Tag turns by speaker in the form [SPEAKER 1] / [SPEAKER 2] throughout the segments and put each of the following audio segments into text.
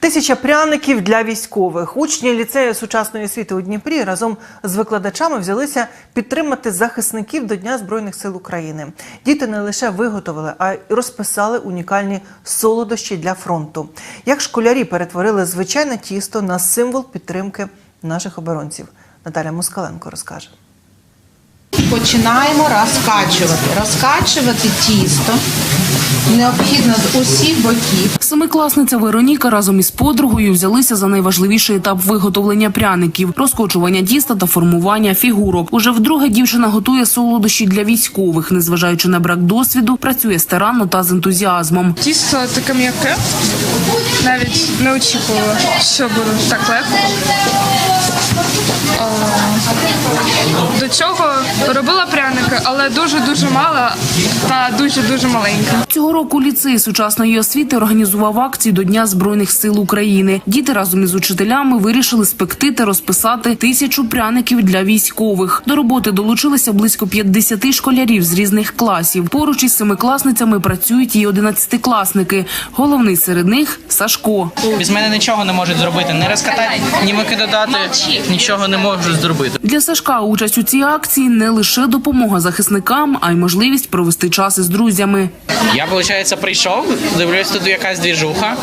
[SPEAKER 1] Тисяча пряників для військових. Учні ліцею сучасної освіти у Дніпрі разом з викладачами взялися підтримати захисників до Дня Збройних сил України. Діти не лише виготовили, а й розписали унікальні солодощі для фронту. Як школярі перетворили звичайне тісто на символ підтримки наших оборонців. Наталя Москаленко розкаже.
[SPEAKER 2] Починаємо розкачувати. Розкачувати тісто необхідно з усіх боків.
[SPEAKER 3] Семикласниця Вероніка разом із подругою взялися за найважливіший етап виготовлення пряників, розкочування тіста та формування фігурок. Уже вдруге дівчина готує солодощі для військових, незважаючи на брак досвіду, працює старанно та з ентузіазмом.
[SPEAKER 4] Тісто таке м'яке. Навіть не очікувала, що буде так легко. До цього робила пряники, але дуже-дуже мало та дуже-дуже маленька.
[SPEAKER 3] Цього року ліцей сучасної освіти організував акцію до Дня збройних сил України. Діти разом із учителями вирішили спекти та розписати тисячу пряників для військових. До роботи долучилися близько 50 школярів з різних класів. Поруч із семикласницями працюють і одинадцятикласники. Головний серед них Сашко.
[SPEAKER 5] Без мене нічого не можуть зробити. Не розкатати, ні викидати, нічого не можуть зробити.
[SPEAKER 3] Для Сашка участь у цій акції не лише допомога захисникам, а й можливість провести час із друзями.
[SPEAKER 5] Я, виходить, прийшов, дивлюсь, тут якась двіжуха.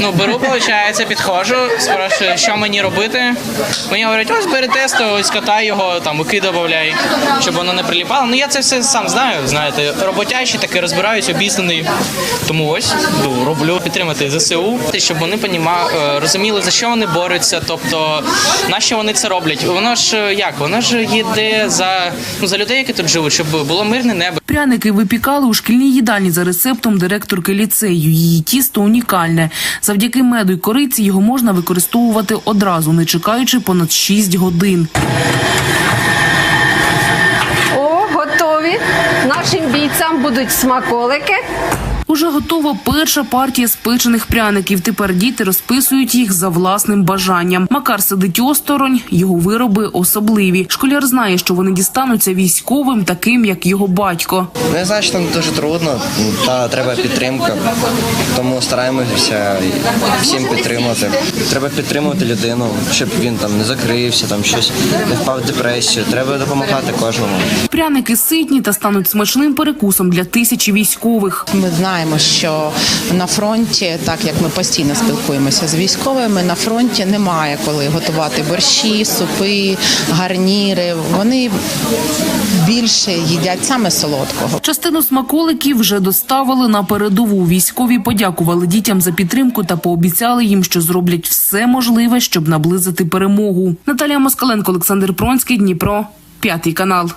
[SPEAKER 5] Ну, беру, виходить, підходжу, спрашую, що мені робити. Мені говорять, ось бери тесто, ось катай його, там муки додай, щоб воно не приліпало. Ну я це все сам знаю, знаєте, роботящий таки розбираюсь, обізнаний. Тому ось ну, роблю підтримати ЗСУ, щоб вони розуміли, за що вони борються, тобто на що вони це роблять. Воно ж е, як? Воно ж йде за, ну, за людей, які тут живуть, щоб було мирне небо.
[SPEAKER 3] Пряники випікали у шкільній їдальні за рецептом директорки ліцею. Її тісто унікальне. Завдяки меду й кориці його можна використовувати одразу, не чекаючи понад 6 годин.
[SPEAKER 6] О, готові. Нашим бійцям будуть смаколики.
[SPEAKER 3] Уже готова перша партія спечених пряників. Тепер діти розписують їх за власним бажанням. Макар сидить осторонь, його вироби особливі. Школяр знає, що вони дістануться військовим, таким як його батько.
[SPEAKER 7] Ну, я знаю, що там дуже трудно, та треба підтримка. Тому стараємося всім підтримувати. Треба підтримувати людину, щоб він там не закрився, там щось не впав в депресію. Треба допомагати кожному.
[SPEAKER 3] Пряники ситні та стануть смачним перекусом для тисячі військових.
[SPEAKER 2] Ми знаємо, що на фронті, так як ми постійно спілкуємося з військовими, на фронті немає коли готувати борщі, супи, гарніри. Вони більше їдять саме солодкого.
[SPEAKER 3] Частину смаколиків вже доставили на передову. Військові подякували дітям за підтримку та пообіцяли їм, що зроблять все можливе, щоб наблизити перемогу. Наталія Москаленко, Олександр Пронський, Дніпро, п'ятий канал.